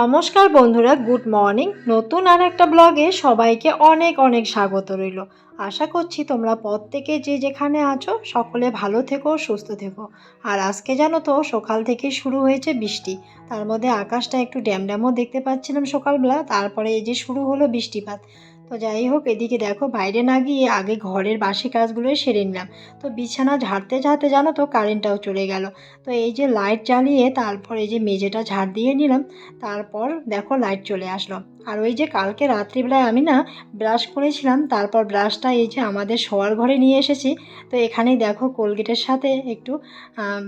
নমস্কার বন্ধুরা, good morning. নতুন আর একটা ব্লগে সবাইকে অনেক অনেক স্বাগত রইল। আশা করছি তোমরা প্রত্যেকে যে যেখানে আছো, সকলে ভালো থেকো, সুস্থ থেকো। আর আজকে জানো তো, সকাল থেকে শুরু হয়েছে বৃষ্টি। তার মধ্যে আকাশটা একটু ড্যামড্যামও দেখতে পাচ্ছিলাম সকালবেলা, তারপরে এই যে শুরু হলো বৃষ্টিপাত। তো যাই হোক, এদিকে দেখো বাইরে না গিয়ে আগে ঘরের বাসি কাজগুলোই সেরে নিলাম। তো বিছানা ঝাড়তে ঝাড়তে জানো তো কারেন্টটাও চলে গেল। তো এই যে লাইট জ্বালিয়ে তারপর এই যে মেঝেটা ঝাড় দিয়ে নিলাম, তারপর দেখো লাইট চলে আসলো। আর ওই যে কালকে রাত্রিবেলায় আমি না ব্রাশ করেছিলাম, তারপর ব্রাশটা এই যে আমাদের শোয়ার ঘরে নিয়ে এসেছি। তো এখানেই দেখো কোলগেটের সাথে একটু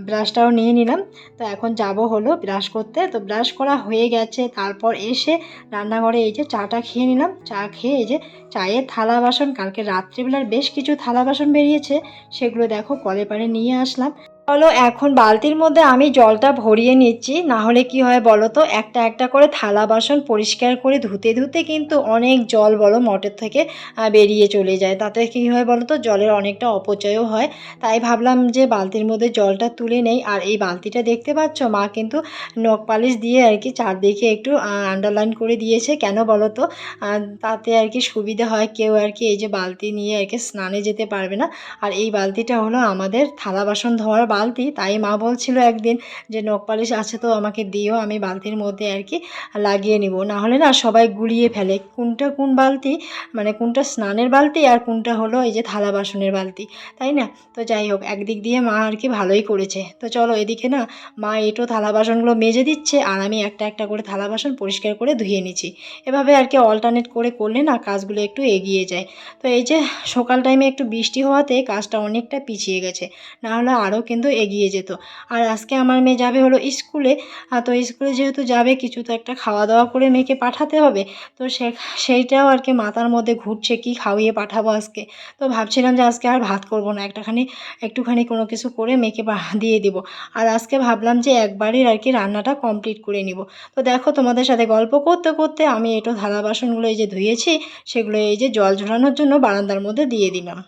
ব্রাশটাও নিয়ে নিলাম। তো এখন যাব হলো ব্রাশ করতে। তো ব্রাশ করা হয়ে গেছে। তারপর এসে রান্নাঘরে এই যে চাটা খেয়ে নিলাম। চা খেয়ে এই যে চায়ের থালা বাসন, কালকে রাত্রিবেলার বেশ কিছু থালা বাসন বেরিয়েছে, সেগুলো দেখো কলে পারে নিয়ে আসলাম। চলো, এখন বালতির মধ্যে আমি জলটা ভরিয়ে নিচ্ছি। না হলে কি হয় বলো তো? একটা একটা করে থালা বাসন পরিষ্কার করে ধুতে ধুতে কিন্তু অনেক জল বলো মোটর থেকে বেরিয়ে চলে যায়। তাতে কি হয় বলো তো? জলের অনেকটা অপচয়ও হয়। তাই ভাবলাম যে বালতির মধ্যে জলটা তুলে নেই। আর এই বালতিটা দেখতে পাচ্ছ? মা কিন্তু নখ পালিশ দিয়ে আর কি চারদিকে একটু আন্ডারলাইন করে দিয়েছে। কেন বলো তো? তাতে আর কি সুবিধা হয়। কেউ আর কি এই যে বালতি নিয়ে আর কি স্নানে যেতে পারবে না। আর এই বালতিটা হলো আমাদের থালা বাসন ধোয়ার বালতি। তাই মা বলছিল একদিন যে, নখ পালিশ আছে তো, আমাকে দিও, আমি বালতির মধ্যে আর কি লাগিয়ে নিব। না হলে না সবাই গুলিয়ে ফেলে। কোনটা কোন বালতি? মানে কোনটা স্নানের বালতি আর কোনটা হলো এই যে থালা বাসনের বালতি। তাই না? তো যাই হোক, একদিক দিয়ে মা আর কি ভালোই করেছে। তো চলো এদিকে না মা এটো থালা বাসনগুলো মেজে দিচ্ছে আর আমি একটা একটা করে থালা বাসন পরিষ্কার করে ধুয়ে নিচ্ছি। এভাবে আর কি অল্টারনেট করে করলে না কাজগুলো একটু এগিয়ে যায়। তো এই যে সকাল টাইমে একটু বৃষ্টি হওয়াতে কাজটা অনেকটা পিছিয়ে গেছে। না হলে আরও কিন্তু এগিয়ে যেত। আর আজকে আমার মেয়ে যাবে হলো স্কুলে তো স্কুলে যেহেতু যাবে, কিছু তো একটা খাওয়া দাওয়া করে মেয়েকে পাঠাতে হবে। তো সে, সেইটাও আর কি মাথার মধ্যে ঘুরছে, কি খাওয়িয়ে পাঠাবো আজকে? তো ভাবছিলাম যে আজকে আর ভাত করব না, একটাখানি, একটুখানি কোনো কিছু করে মেয়েকে দিয়ে দিব। আর আজকে ভাবলাম যে একবারই আর কি রান্নাটা কমপ্লিট করে নিব। তো দেখো তোমাদের সাথে গল্প করতে করতে আমি একটু থালা বাসনগুলো এই যে ধুয়েছি, সেগুলো এই যে জল ঝরানোর জন্য বারান্দার মধ্যে দিয়ে দিলাম।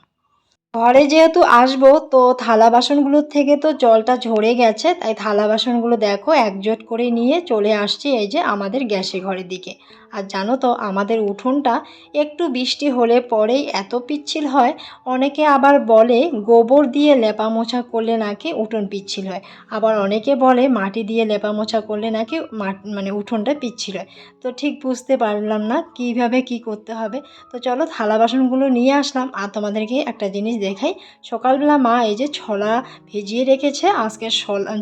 ঘরে যেহেতু আসব, তো থালা বাসনগুলোর থেকে তো জলটা ঝরে গেছে, তাই থালা বাসনগুলো দেখো একজোট করে নিয়ে চলে আসছি এই যে আমাদের গ্যাসে ঘরের দিকে। আর জানো তো, আমাদের উঠোনটা একটু বৃষ্টি হলে পরেই এত পিচ্ছিল হয়, অনেকে আবার বলে গোবর দিয়ে লেপা মোছা করলে নাকি উঠোন পিচ্ছিল হয়। আবার অনেকে বলে মাটি দিয়ে লেপা মোছা করলে নাকি মানে উঠোনটা পিচ্ছিল হয়। তো ঠিক বুঝতে পারলাম না কীভাবে কি করতে হবে। তো চলো থালা বাসনগুলো নিয়ে আসলাম আর তোমাদেরকে একটা জিনিস দেখাই। সকালবেলা মা এই যে ছলা ভিজিয়ে রেখেছে, আজকে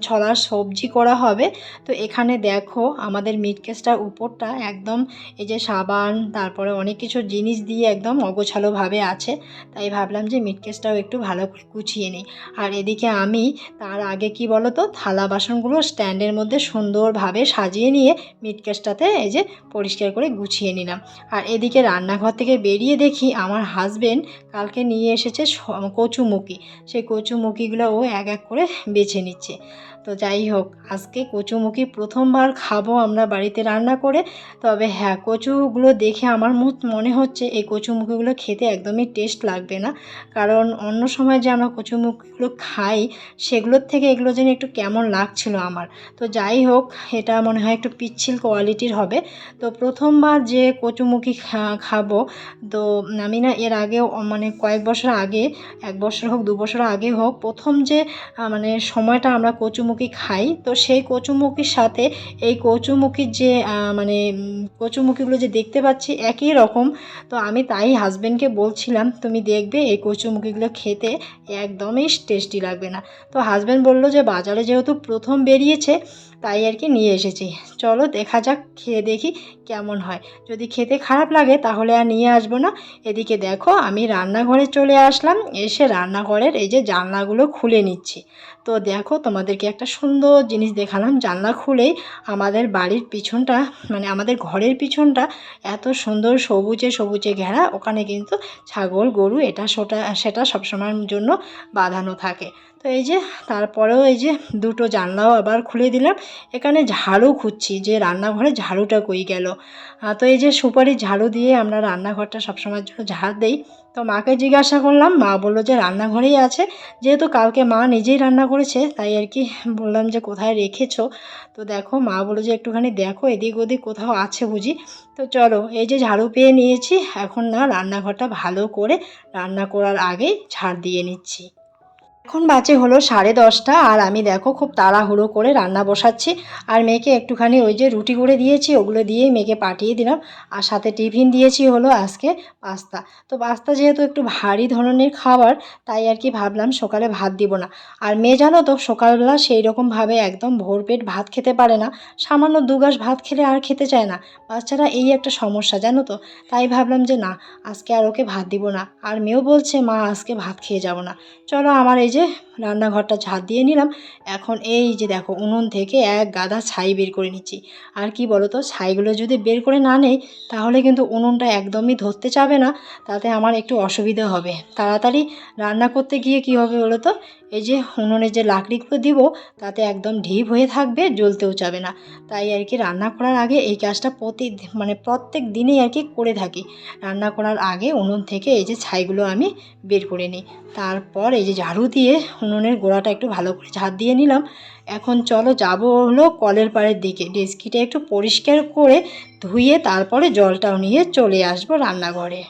ছলার সবজি করা হবে। তো এখানে দেখো আমাদের মিট কেসটার উপরটা একদম এই যে সাবান, তারপরে অনেক কিছু জিনিস দিয়ে একদম অগোছালোভাবে আছে। তাই ভাবলাম যে মিট কেসটাও একটু ভালো করে গুছিয়ে নিই। আর এদিকে আমি তার আগে কি বলো তো থালা বাসনগুলো স্ট্যান্ডের মধ্যে সুন্দরভাবে সাজিয়ে নিয়ে মিট কেসটাতে এই যে পরিষ্কার করে গুছিয়ে নিলাম। আর এদিকে রান্নাঘর থেকে বেরিয়ে দেখি আমার হাজবেন্ড কালকে নিয়ে এসেছে কচুমুখি। সেই কচুমুখিগুলো ও এক এক করে বেছে নিচ্ছে। তো যাই হোক, আজকে কচুমুখি প্রথমবার খাব আমরা বাড়িতে রান্না করে। তবে হ্যাঁ কচুগুলো দেখে আমার মনে হচ্ছে এই কচুমুখিগুলো খেতে একদমই টেস্ট লাগবে না। কারণ অন্য সময় যে আমরা কচুমুখিগুলো খাই, সেগুলোর থেকে এগুলো যেন একটু কেমন লাগছিল আমার। তো যাই হোক, এটা মনে হয় একটু পিচ্ছিল কোয়ালিটির হবে। তো প্রথমবার যে কচুমুখি খাব, তো আমি না এর আগেও মানে কয়েক বছর আগে, এক বছর হোক, দু বছর আগে হোক, প্রথম যে মানে সময়টা আমরা কচুমুখি খাই। তো সেই কচুমুখির সাথে এই কচুমুখির যে মানে কচুমুখিগুলো যে দেখতে পাচ্ছি একই রকম। তো আমি তাই হাজব্যান্ডকে বলছিলাম, তুমি দেখবে এই কচুমুখিগুলো খেতে একদমই টেস্টি লাগবে না। তো হাজব্যান্ড বলল যে, বাজারে যেহেতু প্রথম বেরিয়েছে তাই আর কি নিয়ে এসেছি। চলো দেখা যাক, খেয়ে দেখি কেমন হয়। যদি খেতে খারাপ লাগে তাহলে আর নিয়ে আসব না। এদিকে দেখো, আমি রান্নাঘরে চলে আসলাম, এসে রান্নাঘরের এই যে জানলাগুলো খুলে নিচ্ছি। তো দেখো, তোমাদেরকে একটা সুন্দর জিনিস দেখালাম। জানলা খুলেই আমাদের বাড়ির পিছনটা মানে আমাদের ঘরের পিছনটা এত সুন্দর সবুজে সবুজে ঘেরা। ওখানে কিন্তু ছাগল, গরু, এটা, সেটা সেটা সবসময়ের জন্য বাঁধানো থাকে। তো এই যে তারপরেও এই যে দুটো জানলাও আবার খুলে দিলাম। এখানে ঝাড়ু খুঁজছি, যে রান্নাঘরে ঝাড়ুটা কই গেল। তো এই যে সুপারি ঝাড়ু দিয়ে আমরা রান্নাঘরটা সবসময়ের জন্য ঝাড় দেই। তো মাকে জিজ্ঞাসা করলাম, মা বলল যে রান্নাঘরেই আছে। যেহেতু কালকে মা নিজেই রান্না করেছে, তাই আর কি বললাম যে কোথায় রেখেছো? তো দেখো, মা বলল যে একটুখানি দেখো, এদিক ওদিক কোথাও আছে বুঝি। তো চলো, এই যে ঝাড়ু পেয়ে নিয়েছি, এখন না রান্নাঘরটা ভালো করে রান্না করার আগেই ঝাড় দিয়ে নিচ্ছি। এখন বাজে হলো সাড়ে দশটা আর আমি দেখো খুব তাড়াহুড়ো করে রান্না বসাচ্ছি। আর মেয়েকে একটুখানি ওই যে রুটি করে দিয়েছি, ওগুলো দিয়েই মেয়েকে পাঠিয়ে দিলাম। আর সাথে টিফিন দিয়েছি হলো আজকে পাস্তা। তো পাস্তা যেহেতু একটু ভারী ধরনের খাবার, তাই আর কি ভাবলাম সকালে ভাত দিব না। আর মেয়ে জানো তো, সকালবেলা সেই রকমভাবে একদম ভোরপেট ভাত খেতে পারে না। সামান্য দু গাছ ভাত খেলে আর খেতে চায় না। বাচ্চারা এই একটা সমস্যা, জানো তো। তাই ভাবলাম যে না, আজকে আর ওকে ভাত দিব না। আর মেয়েও বলছে, মা, আজকে ভাত খেয়ে যাব না। চলো আমার এই যে রান্নাঘরটা ঝাঁট দিয়ে নিলাম, এখন এই যে দেখো উনুন থেকে এক গাদা ছাই বের করে নিচ্ছি। আর কি বলো তো ছাইগুলো যদি বের করে না নেই, তাহলে কিন্তু উনুনটা একদমই ধরতে চাবে না, তাতে আমার একটু অসুবিধা হবে। তাড়াতাড়ি রান্না করতে গিয়ে কি হবে বলো তো এই যে উনুনে যে লাকড়িগুলো দিব, তাতে একদম ঢিপ হয়ে থাকবে, জ্বলতেও যাবে না। তাই আর কি রান্না করার আগে এই কাজটা প্রতি মানে প্রত্যেক দিনেই আর কি করে থাকি। রান্না করার আগে উনুন থেকে এই যে ছাইগুলো আমি বের করে নিই। তারপর এই যে ঝাড়ু দিয়ে উনুনের গোড়াটা একটু ভালো করে ঝাড় দিয়ে নিলাম। এখন চলো যাব হলো কলের পাড়ের দিকে। ডেস্কিটা একটু পরিষ্কার করে ধুয়ে তারপরে জলটাও নিয়ে চলে আসব রান্নাঘরে।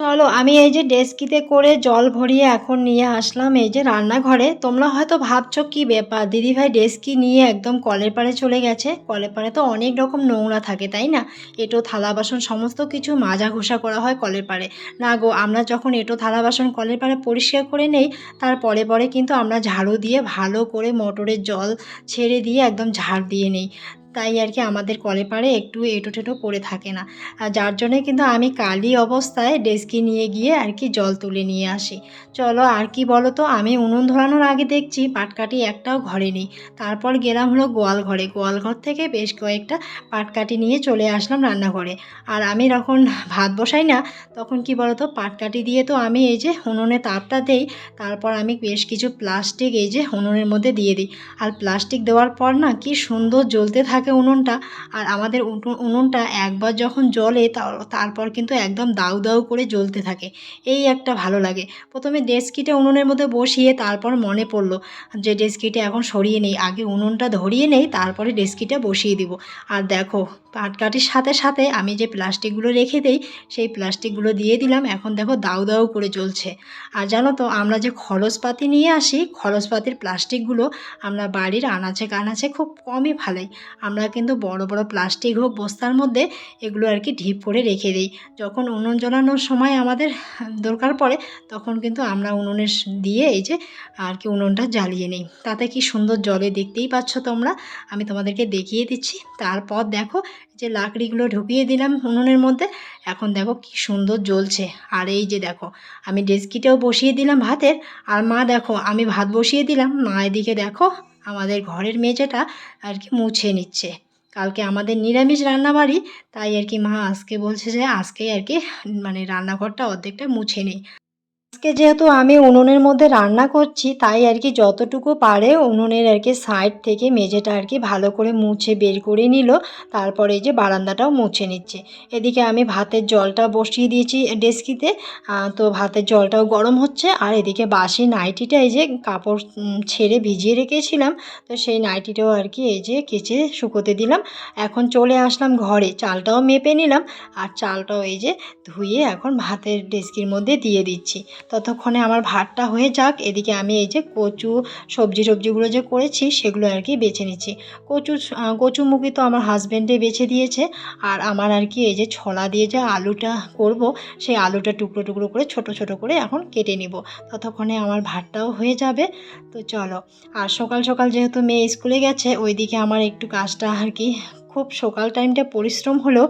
চলো, আমি এই যে ডেস্কিতে করে জল ভরিয়ে এখন নিয়ে আসলাম এই যে রান্নাঘরে। তোমরা হয়তো ভাবছ, কি ব্যাপার? দিদিভাই ডেস্কি নিয়ে একদম কলের পাড়ে চলে গেছে। কলের পাড়ে তো অনেক রকম নোংরা থাকে, তাই না? এটো, থালা বাসন সমস্ত কিছু মাজা ঘোষা করা হয় কলের পাড়ে। না গো, আমরা যখন এটো, থালা বাসন কলের পাড়ে পরিষ্কার করে নেই, তার পরে পরে কিন্তু আমরা ঝাড়ু দিয়ে ভালো করে মোটরের জল ছেড়ে দিয়ে একদম ঝাড় দিয়ে নেই। তাই আর কি আমাদের কলে পাড়ে একটু এঁটো টেটো পড়ে থাকে না। আর যার জন্যে কিন্তু আমি কালি অবস্থায় ডেস্কি নিয়ে গিয়ে আর কি জল তুলে নিয়ে আসি। চলো আর কি বলো তো, আমি উনুন ধরানোর আগে দেখছি পাটকাঠি একটাও ঘরে নেই। তারপর গেলাম হলো গোয়াল ঘরে। গোয়াল ঘর থেকে বেশ কয়েকটা পাটকাঠি নিয়ে চলে আসলাম রান্নাঘরে। আর আমি যখন ভাত বসাই না, তখন কি বলো তো, পাটকাঠি দিয়ে তো আমি এই যে উনুনে তাপটা দেই, তারপর আমি বেশ কিছু প্লাস্টিক এই যে উনুনের মধ্যে দিয়ে দিই। আর প্লাস্টিক দেওয়ার পর না কি সুন্দর জ্বলতে থাকে উনুনটা। আর আমাদের উনু- উনুনটা একবার যখন জ্বলে তারপর কিন্তু একদম দাউ দাউ করে জ্বলতে থাকে। এই একটা ভালো লাগে। প্রথমে ডেস্কিটা উনুনের মধ্যে বসিয়ে তারপর মনে পড়ল যে ডেস্কিটা এখন সরিয়ে নেই। আগে উনুনটা ধরিয়ে নেই, তারপরে ডেস্কিটা বসিয়ে দিব। আর দেখো পাটকাঠির সাথে সাথে আমি যে প্লাস্টিকগুলো রেখে দেই, সেই প্লাস্টিকগুলো দিয়ে দিলাম। এখন দেখো দাউ দাউ করে জ্বলছে। আর জানো তো, আমরা যে খরচপাতি নিয়ে আসি, খরচপাতির প্লাস্টিকগুলো আমরা বাড়ির আনাচে কানাচে খুব কমই ফালাই। আমরা কিন্তু বড় বড় প্লাস্টিক হোক বস্তার মধ্যে এগুলো আর কি ঢিপ করে রেখে দিই। যখন উনুন জ্বালানোর সময় আমাদের দরকার পড়ে, তখন কিন্তু আমরা উনুনে স- দিয়ে এই যে আর কি উনুনটা জ্বালিয়ে নিই। তাতে কি সুন্দর জলে দেখতেই পাচ্ছ তোমরা। আমি তোমাদেরকে দেখিয়ে দিচ্ছি। তারপর দেখো যে লাকড়িগুলো ঢুকিয়ে দিলাম উনুনের মধ্যে, এখন দেখো কি সুন্দর জ্বলছে। আর এই যে দেখো, আমি ডেস্কিটাও বসিয়ে দিলাম ভাতের, আর মা দেখো, আমি ভাত বসিয়ে দিলাম, মা এদিকে দেখো, আমাদের ঘরের মেঝেটা আর কি মুছে নিচ্ছে। কালকে আমাদের নিরামিষ রান্নাবাড়ি, তাই আর কি মা আজকে বলছে যে আজকে আর কি মানে রান্নাঘরটা অর্ধেকটা মুছে নেই। আজকে যেহেতু আমি উনুনের মধ্যে রান্না করছি, তাই আর কি যতটুকু পারে উনুনের আর কি সাইড থেকে মেঝেটা আর কি ভালো করে মুছে বের করে নিল। তারপরে এই যে বারান্দাটাও মুছে নিচ্ছে। এদিকে আমি ভাতের জলটা বসিয়ে দিয়েছি ডেস্কিতে। তো ভাতের জলটাও গরম হচ্ছে। আর এদিকে বাসি নাইটিটা এই যে কাপড় ছেড়ে ভিজিয়ে রেখেছিলাম। তো সেই নাইটিটাও আর কি এই যে কেচে শুকোতে দিলাম। এখন চলে আসলাম ঘরে। চালটাও মেপে নিলাম। আর চালটাও এই যে ধুয়ে এখন ভাতের ডেস্কির মধ্যে দিয়ে দিচ্ছি। ততক্ষণে আমার ভাতটা হয়ে যাক, এদিকে আমি এই যে কচু, সবজি টবজিগুলো যে করেছি সেগুলো আর কি বেছে নিচ্ছি। কচু কচুমুখী তো আমার হাজব্যান্ডে বেছে দিয়েছে, আর আমার আর কি এই যে ছলা দিয়ে যে আলুটা করব, সেই আলুটা টুকরো টুকরো করে, ছোট ছোট করে এখন কেটে নিব। ততক্ষণে আমার ভাতটাও হয়ে যাবে। তো চলো, আর সকাল সকাল যেহেতু মেয়ে স্কুলে গেছে, ওইদিকে আমার একটু কাজটা আর কি খুব সকাল টাইমটা পরিশ্রম হলেও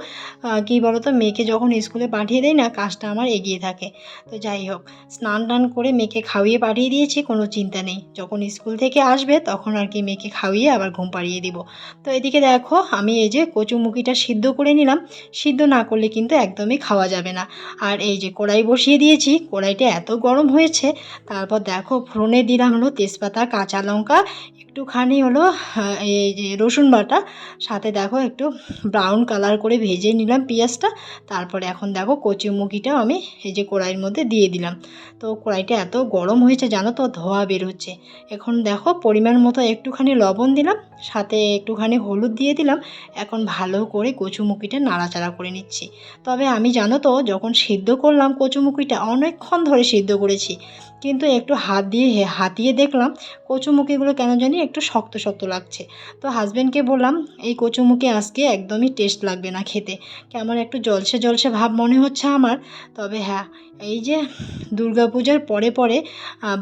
কী বলো তো মেয়েকে যখন স্কুলে পাঠিয়ে দেয় না, কাজটা আমার এগিয়ে থাকে। তো যাই হোক, স্নান টান করে মেয়েকে খাওয়িয়ে পাঠিয়ে দিয়েছি, কোনো চিন্তা নেই। যখন স্কুল থেকে আসবে, তখন আর কি মেয়েকে খাওয়িয়ে আবার ঘুম পাড়িয়ে দিব। তো এদিকে দেখো, আমি এই যে কচুমুখিটা সিদ্ধ করে নিলাম, সিদ্ধ না করলে কিন্তু একদমই খাওয়া যাবে না। আর এই যে কড়াই বসিয়ে দিয়েছি, কড়াইটা এত গরম হয়েছে, তারপর দেখো, ফোড়নে দিলাম হলো তেজপাতা, কাঁচা লঙ্কা একটুখানি হলো এই যে রসুন বাটা, সাথে দেখো একটু ব্রাউন কালার করে ভেজে নিলাম পেঁয়াজটা, তারপরে এখন দেখো কচুমুখিটাও আমি এই যে কড়াইয়ের মধ্যে দিয়ে দিলাম। তো কড়াইটা এত গরম হয়েছে জানো তো, ধোয়া বের হচ্ছে। এখন দেখো পরিমাণ মতো একটুখানি লবণ দিলাম, সাথে একটুখানি হলুদ দিয়ে দিলাম, এখন ভালো করে কচুমুখিটা নাড়াচাড়া করে নিচ্ছি। তবে আমি জানো তো, যখন সিদ্ধ করলাম কচুমুখিটা অনেকক্ষণ ধরে সিদ্ধ করেছি, কিন্তু একটু হাত দিয়ে, হাতিয়ে দেখলাম কচুমুখিগুলো কেন জানি একটু শক্ত শক্ত লাগছে। তো হাজব্যান্ডকে বললাম, এই কচুমুখি আজকে একদমই টেস্ট লাগবে না খেতে। কেমন একটু জলসে জলসে ভাব মনে হচ্ছে আমার? তবে হ্যাঁ এই যে দুর্গাপূজার পরে পরে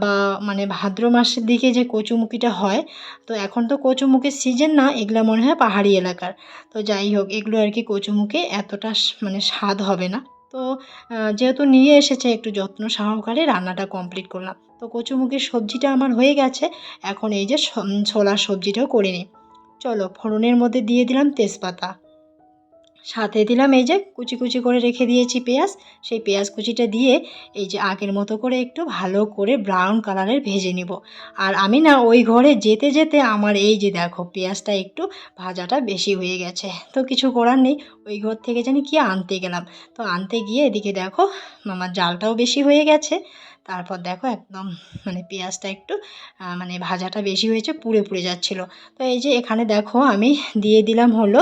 বা মানে ভাদ্র মাসের দিকে যে কচুমুখিটা হয়, তো এখন তো কচুমুখির সিজন না, এগুলো মনে হয় পাহাড়ি এলাকার। তো যাই হোক, এগুলো আর কি কচুমুখে এতটা মানে স্বাদ হবে না। তো যেহেতু নিয়ে এসেছে, একটু যত্ন সহকারে রান্নাটা কমপ্লিট করলাম। তো কচুমুখির সবজিটা আমার হয়ে গেছে। এখন এই যে ছোলার সবজিটাও করে নিই। চলো ফোড়নের মধ্যে দিয়ে দিলাম তেজপাতা। সাথে দিলাম এই যে কুচি কুচি করে রেখে দিয়েছি পেঁয়াজ। সেই পেঁয়াজ কুচিটা দিয়ে এই যে আগের মতো করে একটু ভালো করে ব্রাউন কালারের ভেজে নিব। আর আমি না ওই ঘরে যেতে যেতে আমার এই যে দেখো পেঁয়াজটা একটু ভাজাটা বেশি হয়ে গেছে। তো কিছু করার নেই, ওই ঘর থেকে জানি কি আনতে গেলাম। তো আনতে গিয়ে এদিকে দেখো আমার জালটাও বেশি হয়ে গেছে। তারপর দেখো একদম মানে পেঁয়াজটা একটু মানে ভাজাটা বেশি হয়েছে, পুড়ে পুড়ে যাচ্ছিল। তো এই যে এখানে দেখো আমি দিয়ে দিলাম হলো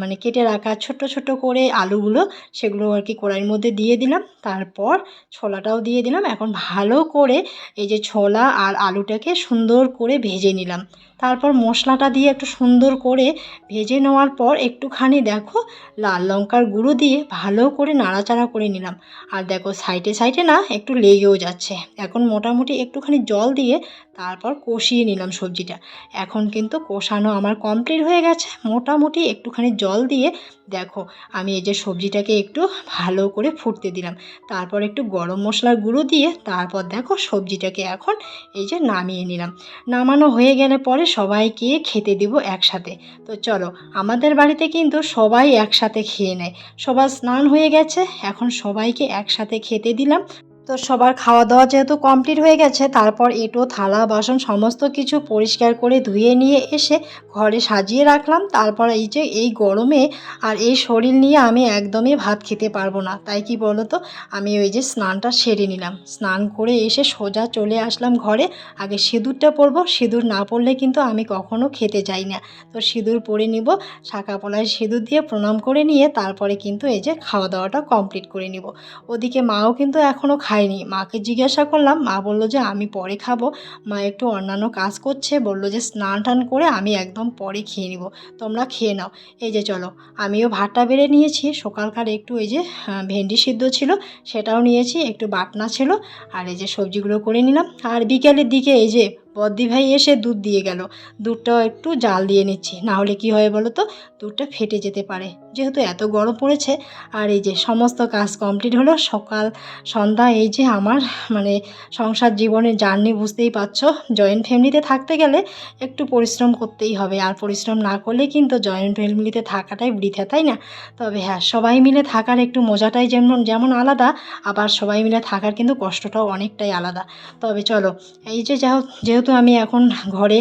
মানে কেটে রাখা ছোট ছোট করে আলুগুলো, সেগুলো আর কি কড়াইয়ের মধ্যে দিয়ে দিলাম। তারপর ছোলাটাও দিয়ে দিলাম। এখন ভালো করে এই যে ছোলা আর আলুটাকে সুন্দর করে ভেজে নিলাম। তারপর মশলাটা দিয়ে একটু সুন্দর করে ভেজে নেওয়ার পর একটুখানি দেখো লাল লঙ্কার গুঁড়ো দিয়ে ভালো করে নাড়াচাড়া করে নিলাম। আর দেখো সাইডে সাইডে না একটু লেগেও যাচ্ছে। এখন মোটামুটি একটুখানি জল দিয়ে তারপর কষিয়ে নিলাম সবজিটা। এখন কিন্তু কষানো আমার কমপ্লিট হয়ে গেছে। মোটামুটি একটুখানি জল দিয়ে দেখো, আমি এই যে সবজিটাকে একটু ভালো করে ফুটতে দিলাম। তারপর একটু গরম মশলার গুঁড়ো দিয়ে তারপর দেখো সবজিটাকে এখন এই যে নামিয়ে নিলাম। নামানো হয়ে গেলে পরে সবাইকে খেতে দিব একসাথে। তো চলো, আমাদের বাড়িতে কিন্তু সবাই একসাথে খেয়ে নেয়। সবার স্নান হয়ে গেছে, এখন সবাইকে একসাথে খেতে দিলাম। তো সবার খাওয়া দাওয়া যেহেতু কমপ্লিট হয়ে গেছে, তারপর এঁটো থালা, বাসন সমস্ত কিছু পরিষ্কার করে ধুয়ে নিয়ে এসে ঘরে সাজিয়ে রাখলাম। তারপর এই যে এই গরমে আর এই শরীর নিয়ে আমি একদমই ভাত খেতে পারব না। তাই কি বলো তো আমি ওই যে স্নানটা সেরে নিলাম। স্নান করে এসে সোজা চলে আসলাম ঘরে। আগে সিঁদুরটা পরবো, সিঁদুর না পরলে কিন্তু আমি কখনো খেতে যাই না। তো সিঁদুর পরে নিব শাঁকা পলায় সিঁদুর দিয়ে প্রণাম করে নিয়ে তারপরে কিন্তু এই যে খাওয়া দাওয়াটা কমপ্লিট করে নিব। ওদিকে মাও কিন্তু এখনও খায়নি মাকে জিজ্ঞাসা করলাম, মা বলল যে আমি পরে খাব। মা একটু অন্যান্য কাজ করছে, বলল যে স্নান টান করে আমি একদম পরে খেয়ে নিব। তোমরা খেয়ে নাও। এই যে চলো, আমিও ভাতটা বেড়ে নিয়েছি। সকালকার একটু এই যে ভেন্ডি সিদ্ধ ছিল, সেটাও নিয়েছি, একটু বাটনা ছিল, আর এই যে সবজিগুলো করে নিলাম। আর বিকেলের দিকে এই যে বদ্দি ভাই এসে দুধ দিয়ে গেল। দুধটাও একটু জাল দিয়ে নিচ্ছি, না হলে কি হয় বলো তো দুধটা ফেটে যেতে পারে। যেহেতু এত গরম পড়েছে, আর এই যে সমস্ত কাজ কমপ্লিট হলো, সকাল, সন্ধ্যা, এই যে আমার মানে সংসার জীবনের জার্নি বুঝতেই পারছ, জয়েন্ট ফ্যামিলিতে থাকতে গেলে একটু পরিশ্রম করতেই হবে। আর পরিশ্রম না করলে কিন্তু জয়েন্ট ফ্যামিলিতে থাকাটাই বৃথা, তাই না? তবে হ্যাঁ সবাই মিলে থাকার একটু মজাটাই যেমন যেমন আলাদা, আবার সবাই মিলে থাকার কিন্তু কষ্টটাও অনেকটাই আলাদা। তবে চলো, এই যে যাও যেহেতু আমি এখন ঘরে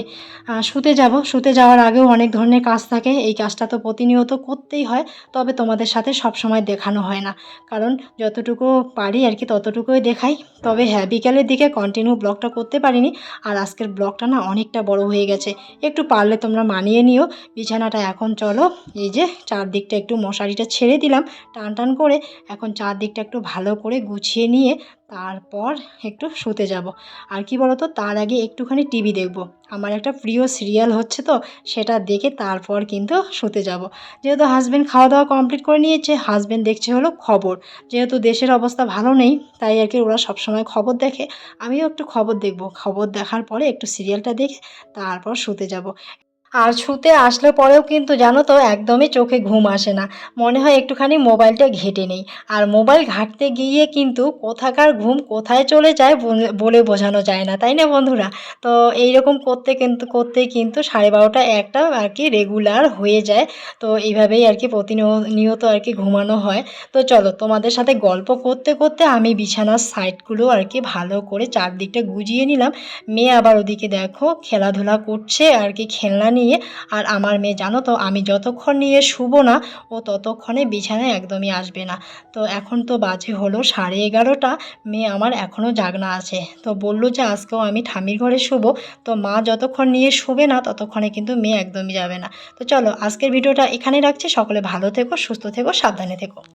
শুতে যাব, শুতে যাওয়ার আগেও অনেক ধরনের কাজ থাকে, এই কাজটা তো প্রতিনিয়ত করতেই হয়, তবে তোমাদের সাথে সব সময় দেখানো হয় না। কারণ যতটুকু পারি আর কি ততটুকুই দেখাই, তবে হ্যাঁ বিকালের দিকে কন্টিনিউ ব্লগটা করতে পারিনি, আর আজকের ব্লগটা না অনেকটা বড় হয়ে গেছে। একটু পারলে তোমরা মানিয়ে নিও। বিছানাটা এখন চলো, এই যে চারদিকটা একটু মশারিটা ছেড়ে দিলাম, টান টান করে, এখন চারদিকটা একটু ভালো করে গুছিয়ে নিয়ে তারপর একটু শুতে যাব। আর কি বলো তো তার আগে একটুখানি টিভি দেখব। আমার একটা প্রিয় সিরিয়াল হচ্ছে তো, সেটা দেখে তারপর কিন্তু শুতে যাব। যেহেতু হাজব্যান্ড খাওয়া দাওয়া কমপ্লিট করে নিয়েছে হাজব্যান্ড দেখছে হলো খবর। যেহেতু দেশের অবস্থা ভালো নেই, তাই আর কি ওরা সবসময় খবর দেখে। আমিও একটু খবর দেখব। খবর দেখার পরে একটু সিরিয়ালটা দেখে তারপর শুতে যাব। আর শুতে আসলে পরেও কিন্তু জানো তো একদমই চোখে ঘুম আসে না। মনে হয় একটুখানি মোবাইলটা ঘেটে নেই। আর মোবাইল ঘাঁটতে গিয়ে কিন্তু কোথাকার ঘুম কোথায় চলে যায় বলে- বোঝানো যায় না, তাই না বন্ধুরা? তো এই রকম করতে কিন্তু করতে কিন্তু সাড়ে বারোটা একটা আর কি রেগুলার হয়ে যায়। তো এইভাবেই আর কি প্রতিনিয়ত আর কি ঘুমানো হয়। তো চলো তোমাদের সাথে গল্প করতে করতে আমি বিছানার সাইডগুলো আর কি ভালো করে চারদিকটা গুজিয়ে নিলাম। মেয়ে আবার ওদিকে দেখো খেলাধুলা করছে আর কি খেলনা নিয়ে আর আমার মেয়ে, জানো তো, আমি যতক্ষণ নিয়ে শুবো না, ও ততক্ষণে বিছানায় একদমই আসবে না। তো এখন তো বাজে হলো সাড়ে এগারোটা, মেয়ে আমার এখনও জাগনা আছে। তো বলল যে আজকেও আমি ঠামির ঘরে শুবো। তো মা যতক্ষণ নিয়ে শুবে না, ততক্ষণে কিন্তু মেয়ে একদমই যাবে না। তো চলো, আজকের ভিডিওটা এখানে রাখছি। সকলে ভালো থেকো, সুস্থ থেকো, সাবধানে থেকো।